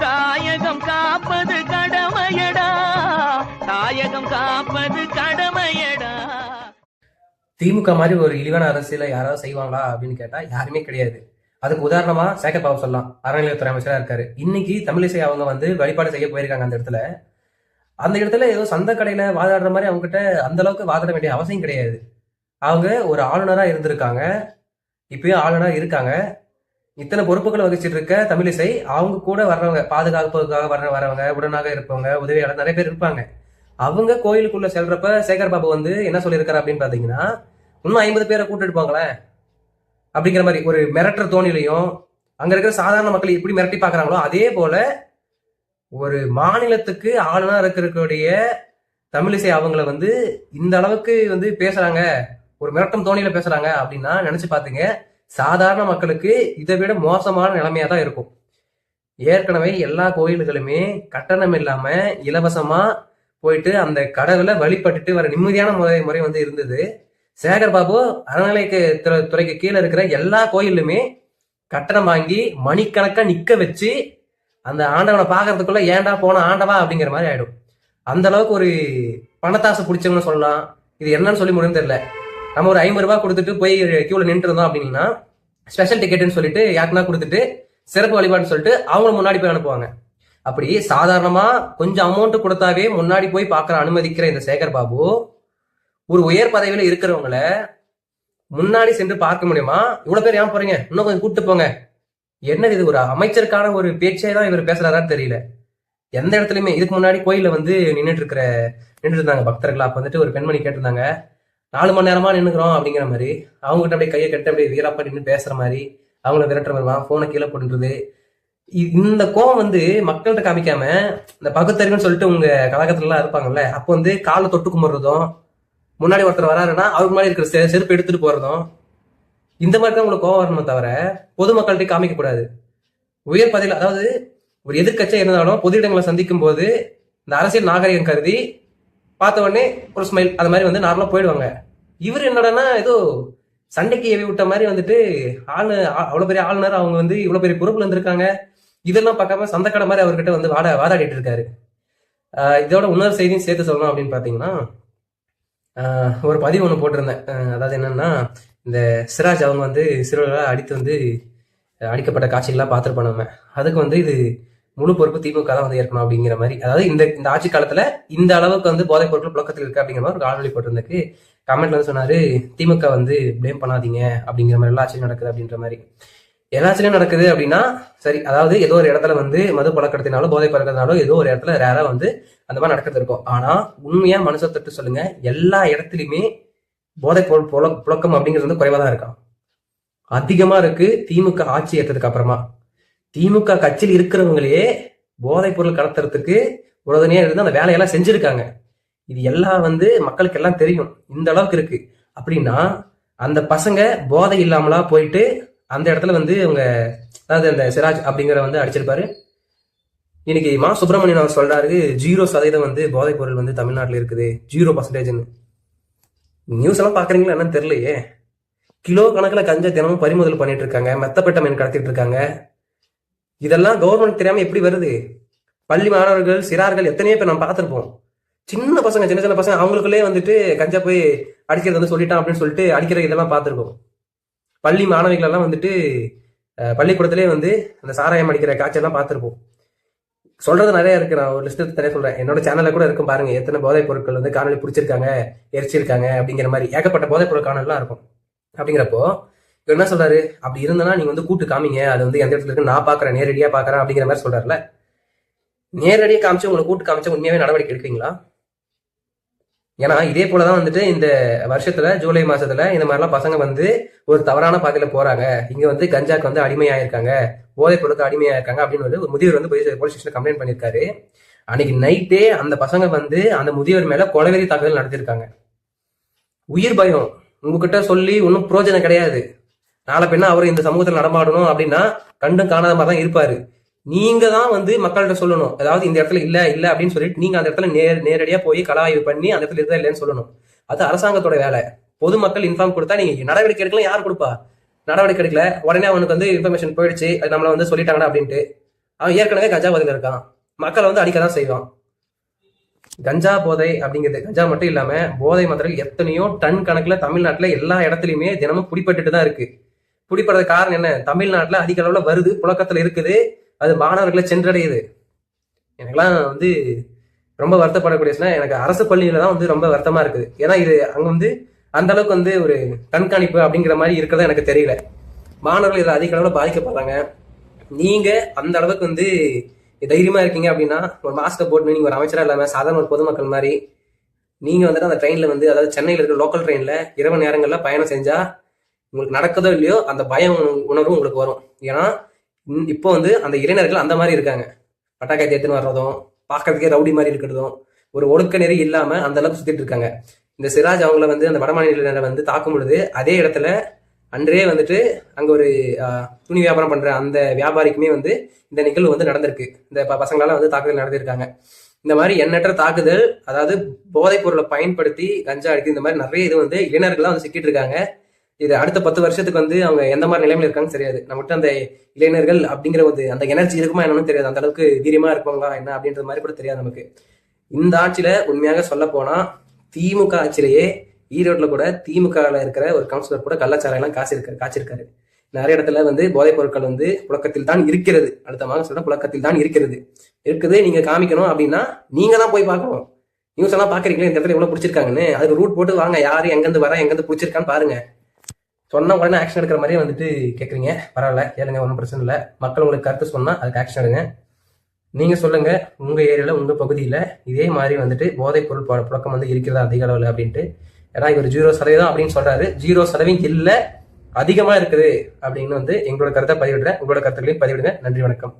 தாயகம் காப்பது கடமையடா. தாயகம் காப்பது கடமையடா. திமுக மாதிரி ஒரு இழிவான அரசியல யாராவது செய்வாங்களா அப்படின்னு கேட்டா யாருமே கிடையாது. அதுக்கு உதாரணமா சேகர் பாபு சொல்லலாம். அறநிலையத்துறை அமைச்சரா இருக்காரு. இன்னைக்கு தமிழிசை அவங்க வந்து வழிபாடு செய்ய போயிருக்காங்க அந்த இடத்துல. அந்த இடத்துல ஏதோ சந்த கடையில வாதாடுற மாதிரி அவங்க கிட்ட அந்த அளவுக்கு வாதாட வேண்டிய அவசியம் கிடையாது. அவங்க ஒரு ஆளுநரா இருந்திருக்காங்க. இப்பயும் ஆளுநரா இருக்காங்க. இத்தனை பொறுப்புகளை வகிச்சிட்டு இருக்க தமிழிசை அவங்க கூட வர்றவங்க பாதுகாப்புக்காக வர்ற வரவங்க உடனாக இருப்பவங்க உதவியாளர் நிறைய பேர் இருப்பாங்க. அவங்க கோயிலுக்குள்ள செல்றப்ப சேகர் பாபு வந்து என்ன சொல்லியிருக்காரு அப்படின்னு பாத்தீங்கன்னா இன்னும் ஐம்பது பேரை கூட்டிட்டு போங்களேன் அப்படிங்கிற மாதிரி ஒரு மிரட்டுற தோணிலையும் அங்க இருக்கிற சாதாரண மக்கள் எப்படி மிரட்டி பாக்குறாங்களோ அதே போல ஒரு மாநிலத்துக்கு ஆளுநர் இருக்கக்கூடிய தமிழிசை அவங்கள வந்து இந்த அளவுக்கு வந்து பேசுறாங்க ஒரு மிரட்டும் தோணியில பேசுறாங்க அப்படின்னா நினைச்சு பாத்துங்க சாதாரண மக்களுக்கு இதை விட மோசமான நிலைமையா தான் இருக்கும். ஏற்கனவே எல்லா கோயில்களுமே கட்டணம் இல்லாம இலவசமா போயிட்டு அந்த கடவுளை வழிபட்டுட்டு வர நிம்மதியான முறை முறை வந்து இருந்தது. சேகர் பாபு அறநிலைக்கு துறை- துறைக்கு கீழே இருக்கிற எல்லா கோயிலுமே கட்டணம் வாங்கி மணிக்கணக்கா நிக்க வச்சு அந்த ஆண்டவனை பாக்குறதுக்குள்ள ஏன்டா போன ஆண்டவா அப்படிங்கிற மாதிரி ஆயிடும். அந்த அளவுக்கு ஒரு பணத்தாசை பிடிச்சவங்கன்னு சொல்லலாம். இது என்னன்னு சொல்லி முடியும் தெரியல. நம்ம ஒரு ஐம்பது ரூபாய் கொடுத்துட்டு போய் கியூல நின்று இருந்தோம் அப்படின்னா ஸ்பெஷல் டிக்கெட்னு சொல்லிட்டு யாருக்குன்னா கொடுத்துட்டு சிறப்பு வழிபாடுன்னு சொல்லிட்டு அவங்க முன்னாடி போய் அனுப்புவாங்க. அப்படி சாதாரணமா கொஞ்சம் அமௌண்ட் கொடுத்தாவே முன்னாடி போய் பார்க்குற அனுமதிக்கிற இந்த சேகர் பாபு ஒரு உயர் பதவியில இருக்கிறவங்கள முன்னாடி சென்று பார்க்க முடியுமா? இவ்வளவு பேர் ஏன் போறீங்க? இன்னும் கொஞ்சம் கூட்டு போங்க. என்னது இது? ஒரு அமைச்சருக்கான ஒரு பேச்சே தான் இவர் பேசுறாரான்னு தெரியல. எந்த இடத்துலயுமே இதுக்கு முன்னாடி கோயில வந்து நின்றுட்டு இருக்கிற நின்றுட்டு இருந்தாங்க பக்தர்கள். அப்ப வந்துட்டு ஒரு பெண்மணி கேட்டிருந்தாங்க நாலு மணி நேரமா நின்னுக்கிறோம் அப்படிங்கிற மாதிரி அவங்ககிட்ட அப்படியே கையை கட்டு அப்படியே வீரப்பா நின்று பேசுற மாதிரி அவங்கள விரட்டுற மாதிரி போனை கீழே போட்டுறது இ- இந்த கோவம் வந்து மக்கள்கிட்ட காமிக்காம இந்த பகுத்தறிவுன்னு சொல்லிட்டு உங்க கழகத்துல எல்லாம் இருப்பாங்கல்ல அப்போ வந்து காலை தொட்டு கும்பிடுறதும் முன்னாடி ஒருத்தர் வராருன்னா அவருக்கு முன்னாடி இருக்கிற செருப்பு எடுத்துட்டு போறதும் இந்த மாதிரி தான் உங்களுக்கு கோவம் வரணுமே தவிர பொதுமக்கள்கிட்ட காமிக்க கூடாது. உயர் பதவியில் அதாவது ஒரு எதிர்க்கட்சியா இருந்தாலும் பொது இடங்களை சந்திக்கும் போது இந்த அரசியல் நாகரிகம் கருதி பார்த்த உடனே ஒரு ஸ்மைல் அது மாதிரி வந்து நார்மலா போயிடுவாங்க. இவர் என்னடான்னா ஏதோ சண்டைக்கு ஏவி விட்ட மாதிரி வந்துட்டு ஆளு ஆ- அவ்வளவு பெரிய ஆளுநர் அவங்க வந்து இவ்வளவு பெரிய பொறுப்புல இருந்திருக்காங்க. இதெல்லாம் பார்க்காம சந்தக்கடை மாதிரி அவர்கிட்ட வந்து வாட வாதாடிட்டு இருக்காரு. இதோட இன்னொரு செய்தியும் சேர்த்து சொல்லணும் அப்படின்னு பாத்தீங்கன்னா ஒரு பதிவு ஒன்று போட்டிருந்தேன். அதாவது என்னன்னா இந்த சிராஜ் அவங்க வந்து சிறுவர்களாக அடித்து வந்து அடிக்கப்பட்ட காட்சிகள்லாம் பார்த்துருப்போம் நம்ம. அதுக்கு வந்து இது முழு பொறுப்பு திமுக தான் வந்து ஏற்கணும் அப்படிங்கிற மாதிரி. அதாவது இந்த இந்த ஆட்சி காலத்துல இந்த அளவுக்கு வந்து போதைப் பொருட்கள் புழக்கத்தில் இருக்கு அப்படிங்கிற மாதிரி ஒரு காணொலி போட்டிருந்ததுக்கு கமெண்ட்ல வந்து சொன்னாரு திமுக வந்து ப்ளேம் பண்ணாதீங்க அப்படிங்கிற மாதிரி எல்லா ஆச்சரியம் நடக்குது அப்படின்ற மாதிரி. எல்லா நடக்குது அப்படின்னா சரி அதாவது ஏதோ ஒரு இடத்துல வந்து மது பழக்கத்தினாலோ போதை பழக்கத்தினாலோ ஏதோ ஒரு இடத்துல ரேரா வந்து அந்த மாதிரி நடக்கிறது இருக்கும். ஆனா உண்மையா மனசை தொட்டு சொல்லுங்க எல்லா இடத்துலயுமே போதை பொருள் புழக்கம் அப்படிங்கிறது வந்து குறைவா தான் இருக்கான் அதிகமா இருக்கு திமுக ஆட்சி ஏற்றதுக்கு அப்புறமா. திமுக கட்சியில் இருக்கிறவங்களே போதைப் பொருள் கடத்துறதுக்கு உறுதுணையா இருந்து அந்த வேலையெல்லாம் செஞ்சிருக்காங்க. இது எல்லாம் வந்து மக்களுக்கு எல்லாம் தெரியும். இந்த அளவுக்கு இருக்கு. அப்படின்னா அந்த பசங்க போதை இல்லாமலா போயிட்டு அந்த இடத்துல வந்து அவங்க அதாவது அந்த சிராஜ் அப்படிங்கிற வந்து அடிச்சிருப்பாரு. இன்னைக்கு மா சுப்பிரமணியன் அவர் சொல்றாரு ஜீரோ சதவீதம் வந்து போதைப் பொருள் வந்து தமிழ்நாட்டில் இருக்குது. ஜீரோ பர்சன்டேஜ்னு நியூஸ் எல்லாம் பாக்குறீங்களா என்னன்னு தெரியலையே. கிலோ கணக்கில் கஞ்சா தினமும் பறிமுதல் பண்ணிட்டு இருக்காங்க மெத்தப்பட்ட மீன் கடத்திட்டு இருக்காங்க இதெல்லாம் கவர்மெண்ட் தெரியாம எப்படி வருது? பள்ளி மாணவர்கள் சிறார்கள் எத்தனையோ பேர் நம்ம பார்த்துருப்போம். சின்ன பசங்க சின்ன சின்ன பசங்க அவங்களுக்குள்ளே வந்துட்டு கஞ்சா போய் அடிக்கிறது வந்து சொல்லிட்டான் அப்படின்னு சொல்லிட்டு அடிக்கிற இதெல்லாம் பார்த்துருக்கோம். பள்ளி மாணவிகள் எல்லாம் வந்துட்டு பள்ளிக்கூடத்திலே வந்து அந்த சாராயம் அடிக்கிற காட்சியெல்லாம் பார்த்துருப்போம். சொல்றது நிறைய இருக்கு. நான் ஒரு லிஸ்ட் தனியாக சொல்றேன். என்னோட சேனல்ல கூட இருக்கும் பாருங்க. எத்தனை போதைப் பொருட்கள் வந்து காணொலி பிடிச்சிருக்காங்க எரிச்சிருக்காங்க அப்படிங்கிற மாதிரி ஏகப்பட்ட போதைப் பொருள் காணலாம் இருக்கும். அப்படிங்கிறப்போ இவர் என்ன சொல்றாரு? அப்படி இருந்தனா நீங்க வந்து கூட்டு காமிங்க. அது வந்து எந்த இடத்துல இருக்கு நான் பாக்குறேன் நேரடியா பாக்குறேன் அப்படிங்கிற மாதிரி சொல்றாருல நேரடியாக காமிச்சு உங்களை கூட்டு காமிச்சு உண்மையாவே நடவடிக்கை எடுக்கிறீங்களா? ஏன்னா இதே போலதான் வந்துட்டு இந்த வருஷத்துல ஜூலை மாசத்துல இந்த மாதிரிலாம் பசங்க வந்து ஒரு தவறான பாதையில போறாங்க. இங்க வந்து கஞ்சாக்கு வந்து அடிமையாயிருக்காங்க. போதைப் பொருளுக்கு அடிமையாயிருக்காங்க அப்படின்னு வந்து ஒரு முதியவர் வந்து போலீஸ் ஸ்டேஷன்ல கம்ப்ளைண்ட் பண்ணியிருக்காரு. அன்னைக்கு நைட்டே அந்த பசங்க வந்து அந்த முதியவர் மேல கொலவெறி தாக்குதல் நடத்திருக்காங்க உயிர் பயம். உங்ககிட்ட சொல்லி ஒன்றும் பிரயோஜனம் கிடையாது. நாளை பின்னா அவர் இந்த சமூகத்தில் நடமாடணும் அப்படின்னா கண்டும் காணாத மாதிரி தான் இருப்பாரு. நீங்க தான் வந்து மக்கள்கிட்ட சொல்லணும். அதாவது இந்த இடத்துல இல்ல இல்ல அப்படின்னு சொல்லிட்டு நீங்க அந்த இடத்துல நேர் நேரடியா போய் கலாய்வு பண்ணி அந்த இடத்துல இருந்தா இல்லைன்னு சொல்லணும். அது அரசாங்கத்தோட வேலை. பொதுமக்கள் இன்ஃபார்ம் கொடுத்தா நீங்க நடவடிக்கை எடுக்கலாம் யார் கொடுப்பா? நடவடிக்கை எடுக்கல. உடனே அவனுக்கு வந்து இன்ஃபர்மேஷன் போயிடுச்சு. அது நம்மள வந்து சொல்லிட்டாங்கடா அப்படின்ட்டு. அவன் ஏற்கனவே கஞ்சா போதையில இருக்கான். மக்களை வந்து அடிக்க தான் செய்வான். கஞ்சா போதை அப்படிங்கிறது கஞ்சா மட்டும் இல்லாம போதை மாத்திரைகள் எத்தனையோ டன் கணக்குல தமிழ்நாட்டுல எல்லா இடத்துலயுமே தினமும் பிடிப்பட்டுட்டு தான் இருக்கு. பிடிப்படுறது காரணம் என்ன? தமிழ்நாட்டுல அதிக அளவுல வருது புழக்கத்துல இருக்குது. அது மாணவர்களை சென்றடையுது. எனக்கெல்லாம் வந்து ரொம்ப வருத்தப்படக்கூடிய எனக்கு அரசு பள்ளியில தான் வந்து ரொம்ப வருத்தமா இருக்குது. ஏன்னா இது அங்க வந்து அந்த அளவுக்கு வந்து ஒரு கண்காணிப்பு அப்படிங்கிற மாதிரி இருக்கிறதா எனக்கு தெரியல. மாணவர்கள் இதில் அதிக அளவில் பாதிக்கப்படுறாங்க. நீங்க அந்த அளவுக்கு வந்து தைரியமா இருக்கீங்க அப்படின்னா ஒரு மாஸ்க்கை போட்டு நீங்க ஒரு அமைச்சரா இல்லாம சாதாரண ஒரு பொதுமக்கள் மாதிரி நீங்க வந்துட்டு அந்த ட்ரெயின்ல வந்து அதாவது சென்னையில இருக்கிற லோக்கல் ட்ரெயின்ல இரவு நேரங்கள்ல பயணம் செஞ்சா உங்களுக்கு நடக்குதோ இல்லையோ அந்த பயம் உணர்வு உங்களுக்கு வரும். ஏன்னா இப்போ வந்து அந்த இளைஞர்கள் அந்த மாதிரி இருக்காங்க. பட்டாக்காய் தேத்துன்னு வர்றதும் பார்க்கறதுக்கே ரவுடி மாதிரி இருக்கிறதும் ஒரு ஒழுக்க நெறி இல்லாம அந்த அளவுக்கு சுத்திட்டு இருக்காங்க. இந்த சிராஜ் அவங்கள வந்து அந்த வடமாநில வந்து தாக்கும் பொழுது அதே இடத்துல அன்றே வந்துட்டு அங்க ஒரு துணி வியாபாரம் பண்ற அந்த வியாபாரிக்குமே வந்து இந்த நிகழ்வு வந்து நடந்திருக்கு. இந்த ப- பசங்களால வந்து தாக்குதல் நடந்திருக்காங்க இந்த மாதிரி எண்ணற்ற தாக்குதல் அதாவது போதைப் பொருளை பயன்படுத்தி கஞ்சா அடித்து இந்த மாதிரி நிறைய இது வந்து இளைஞர்கள்லாம் வந்து சிக்கிட்டு இருக்காங்க. இது அடுத்த பத்து வருஷத்துக்கு வந்து அவங்க எந்த மாதிரி நிலைமையில இருக்காங்கன்னு தெரியாது. நம்மகிட்ட அந்த இளைஞர்கள் அப்படிங்கிற ஒரு அந்த எனர்ஜி இருக்குமா என்னன்னு தெரியாது. அந்த அளவுக்கு வீரியமா இருப்பாங்களா என்ன அப்படின்றது மாதிரி கூட தெரியாது நமக்கு. இந்த ஆட்சியில உண்மையாக சொல்ல போனா திமுக ஆட்சியிலேயே ஈரோட்ல கூட திமுகவில் இருக்கிற ஒரு கவுன்சிலர் கூட கள்ளச்சாராயம் எல்லாம் காசிருக்காரு காய்ச்சிருக்காரு நிறைய இடத்துல வந்து போதைப் பொருட்கள் வந்து புழக்கத்தில் தான் இருக்கிறது. அடுத்த மாதம் சொல்ற புழக்கத்தில் தான் இருக்கிறது. இருக்குது நீங்க காமிக்கணும் அப்படின்னா நீங்க தான் போய் பார்க்கணும். நியூஸ் எல்லாம் பாக்குறீங்களா இந்த இடத்துல எவ்வளவு பிடிச்சிருக்காங்கன்னு. அதுக்கு ரூட் போட்டு வாங்க. யாரு எங்கிருந்து வர எங்கிருந்து பிடிச்சிருக்கான்னு பாருங்க. சொன்ன உடனே ஆக்ஷன் எடுக்கிற மாதிரியே வந்துட்டு கேட்குறீங்க பரவாயில்ல கேளுங்க ஒன்றும் பிரச்சனை இல்லை. மக்கள் உங்களுக்கு கருத்து சொன்னால் அதுக்கு ஆக்ஷன் எடுங்க. நீங்கள் சொல்லுங்கள் உங்கள் ஏரியாவில் உங்கள் பகுதியில் இதே மாதிரி வந்துட்டு போதைப் பொருள் புழக்கம் வந்து இருக்கிறதா அதிக அளவில் அப்படின்ட்டு. ஏன்னா இவர் ஜீரோ சதவீதம் அப்படின்னு சொல்கிறாரு ஜீரோ சதவீதம் இல்லை அதிகமாக இருக்குது அப்படின்னு வந்து எங்களோட கருத்தை பதிவிடுறேன். உங்களோட கருத்துக்களையும் பதிவிடுங்க. நன்றி வணக்கம்.